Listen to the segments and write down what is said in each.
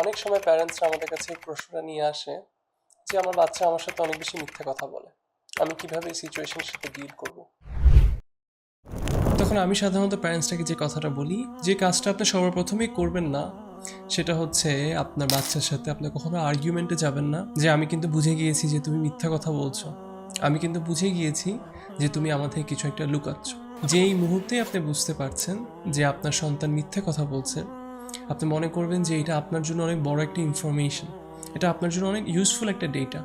অনেক সময় প্যারেন্টসরা আমাদের কাছে এই প্রশ্নটা নিয়ে আসে যে, আমার বাচ্চা আমার সাথে অনেক বেশি মিথ্যা কথা বলে। আমি কীভাবে এই সিচুয়েশনের সাথে ডিল করব? তখন আমি সাধারণত প্যারেন্টসটাকে যে কথাটা বলি, যে কাজটা আপনি সবার প্রথমেই করবেন না, সেটা হচ্ছে আপনার বাচ্চার সাথে আপনি কখনো আর্গুমেন্টে যাবেন না যে, আমি কিন্তু বুঝে গিয়েছি যে তুমি মিথ্যা কথা বলছো। আমি কিন্তু বুঝে গিয়েছি যে তুমি আমার থেকে কিছু একটা লুকাচ্ছ। যে এই মুহূর্তে আপনি বুঝতে পারছেন যে আপনার সন্তান মিথ্যে কথা বলছে আপনি মনে করবেন যে এটা আপনার জন্য অনেক বড় একটা ইনফরমেশন এটা আপনার জন্য অনেক ইউজফুল একটা ডেটা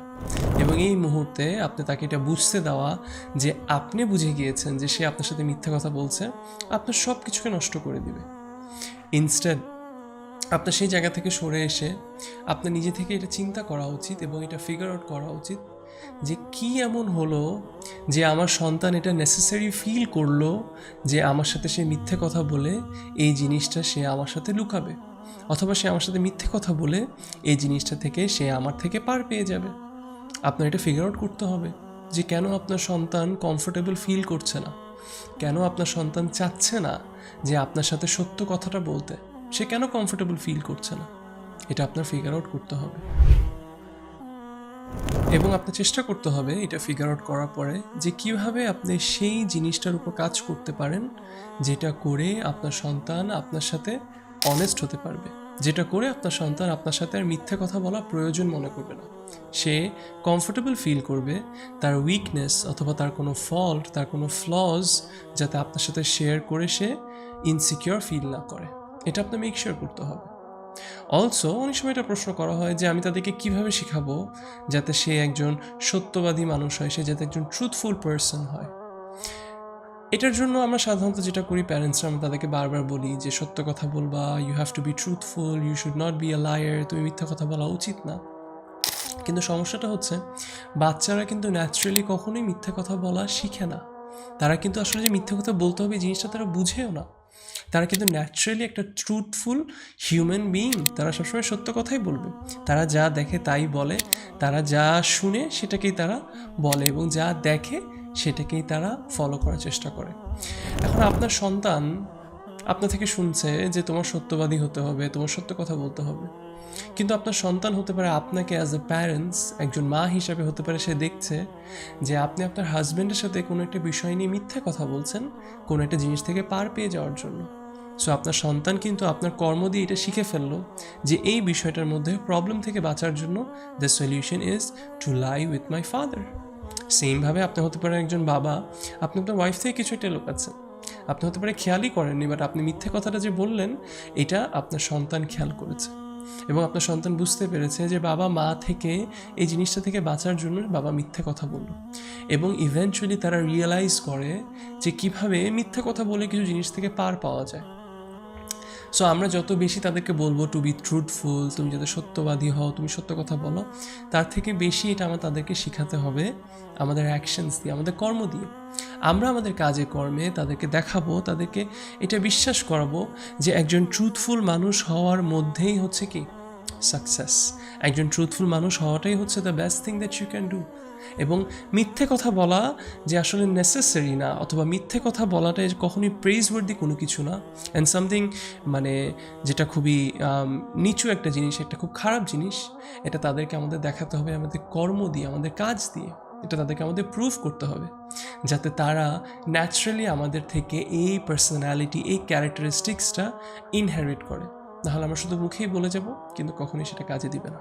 এবং এই মুহূর্তে আপনি তাকে এটা বুঝতে দেওয়া যে আপনি বুঝে গিয়েছেন যে সে আপনার সাথে মিথ্যা কথা বলছে, আপনার সব কিছুকে নষ্ট করে দিবে। ইনস্ট্যান্ট আপনার সেই জায়গা থেকে সরে এসে আপনার নিজে থেকে এটা চিন্তা করা উচিত এবং এটা ফিগার আউট করা উচিত যে কি এমন হলো যে আমার সন্তান এটা নেসেসারি ফিল করল যে আমার সাথে সে মিথ্যে কথা বলে এই জিনিসটা সে আমার সাথে লুকাবে? অথবা সে আমার সাথে মিথ্যে কথা বলে এই জিনিসটা থেকে সে আমার থেকে পার পেয়ে যাবে? আপনার এটা ফিগার আউট করতে হবে যে কেন আপনার সন্তান কমফোর্টেবল ফিল করছে না? কেন আপনার সন্তান চাচ্ছে না যে আপনার সাথে সত্য কথাটা বলতে? সে কেন কমফোর্টেবল ফিল করছে না? এটা আপনার ফিগার আউট করতে হবে। এবং আপনার চেষ্টা করতে হবে এটা ফিগার আউট করার পরে যে কীভাবে আপনি সেই জিনিসটার উপর কাজ করতে পারেন যেটা করে আপনার সন্তান আপনার সাথে অনেস্ট হতে পারবে। যেটা করে আপনার সন্তান আপনার সাথে আর মিথ্যে কথা বলা প্রয়োজন মনে করবে না। সে কমফোর্টেবল ফিল করবে, তার উইকনেস অথবা তার কোনো ফল্ট তার কোনো ফ্লজ যাতে আপনার সাথে শেয়ার করে সে ইনসিকিওর ফিল না করে। এটা আপনার মেক শিওর করতে হবে। অলসো অনেক সময় এটা প্রশ্ন করা হয় যে আমি তাদেরকে কীভাবে শেখাবো যাতে সে একজন সত্যবাদী মানুষ হয়, সে যাতে একজন ট্রুথফুল পার্সন হয়। এটার জন্য আমরা সাধারণত যেটা করি প্যারেন্টসরা আমরা তাদেরকে বারবার বলি যে সত্য কথা বলবা you have to be truthful you should not be a liar তুমি মিথ্যা কথা বলা উচিত না। কিন্তু সমস্যাটা হচ্ছে, বাচ্চারা কিন্তু ন্যাচারালি কখনোই মিথ্যা কথা বলা শিখে না। তারা কিন্তু আসলে যে মিথ্যা কথা বলতে হবে জিনিসটা তারা বুঝেও না। তারা কিন্তু ন্যাচারালি একটা ট্রুথফুল হিউম্যান বিইং তারা সবসময় সত্য কথাই বলবে। তারা যা দেখে তাই বলে। তারা যা শুনে সেটাকেই তারা বলে এবং যা দেখে সেটাকেই তারা ফলো করার চেষ্টা করে। এখন আপনার সন্তান আপনা থেকে শুনছে যে তোমার সত্যবাদী হতে হবে, তোমার সত্য কথা বলতে হবে। কিন্তু আপনার সন্তান হতে পারে আপনাকে অ্যাজ এ প্যারেন্টস একজন মা হিসাবে হতে পারে সে দেখছে যে আপনি আপনার হাজব্যান্ডের সাথে কোনো একটা বিষয় নিয়ে মিথ্যে কথা বলছেন, কোনো একটা জিনিস থেকে পার পেয়ে যাওয়ার জন্য। সো আপনার সন্তান কিন্তু আপনার কর্ম দিয়ে এটা শিখে ফেলল যে এই বিষয়টার মধ্যে প্রবলেম থেকে বাঁচার জন্য the solution is to lie with my father সেমভাবে আপনি হতে পারেন একজন বাবা, আপনি আপনার ওয়াইফ থেকে কিছু একটা লোকাচ্ছেন। আপনি হতে পারে খেয়ালই করেননি বাট আপনি মিথ্যে কথাটা যে বললেন, এটা আপনার সন্তান খেয়াল করেছে। এবং আপনার সন্তান বুঝতে পেরেছে যে বাবা মা থেকে, এই জিনিসটা থেকে বাঁচার জন্য বাবা মিথ্যে কথা বলল। এবং ইভেনচুয়ালি তারা রিয়েলাইজ করে যে কীভাবে মিথ্যে কথা বলে কিছু জিনিস থেকে পার পাওয়া যায়। সো আমরা যত বেশি তাদেরকে বলব টু বি ট্রুথফুল তুমি যাতে সত্যবাদী হও, তুমি সত্য কথা বলো, তার থেকে বেশি এটা আমার তাদেরকে শেখাতে হবে, আমাদের অ্যাকশনস দিয়ে, আমাদের কর্ম দিয়ে। আমরা আমাদের কাজে, কর্মে তাদেরকে দেখাবো, তাদেরকে এটা বিশ্বাস করাবো যে একজন ট্রুথফুল মানুষ হওয়ার মধ্যেই হচ্ছে কি? সাকসেস একজন ট্রুথফুল মানুষ হওয়াটাই হচ্ছে the best thing that you can do এবং মিথ্যে কথা বলা যে আসলে নেসেসারি না, অথবা মিথ্যে কথা বলাটা কখনোই প্রেজওয়ার্দি কোনো কিছু না। অ্যান্ড সামথিং মানে যেটা খুবই নিচু একটা জিনিস, একটা খুব খারাপ জিনিস, এটা তাদেরকে আমাদের দেখাতে হবে, আমাদের কর্ম দিয়ে, আমাদের কাজ দিয়ে। এটা তাদেরকে আমাদের প্রুভ করতে হবে, যাতে তারা ন্যাচারালি আমাদের থেকে এই পার্সোনালিটি এই ক্যারেক্টারিস্টিক্সটা ইনহেরিট করে। নাহলে আমরা শুধু মুখেই বলে যাব, কিন্তু কখনোই সেটা কাজে দিবে না।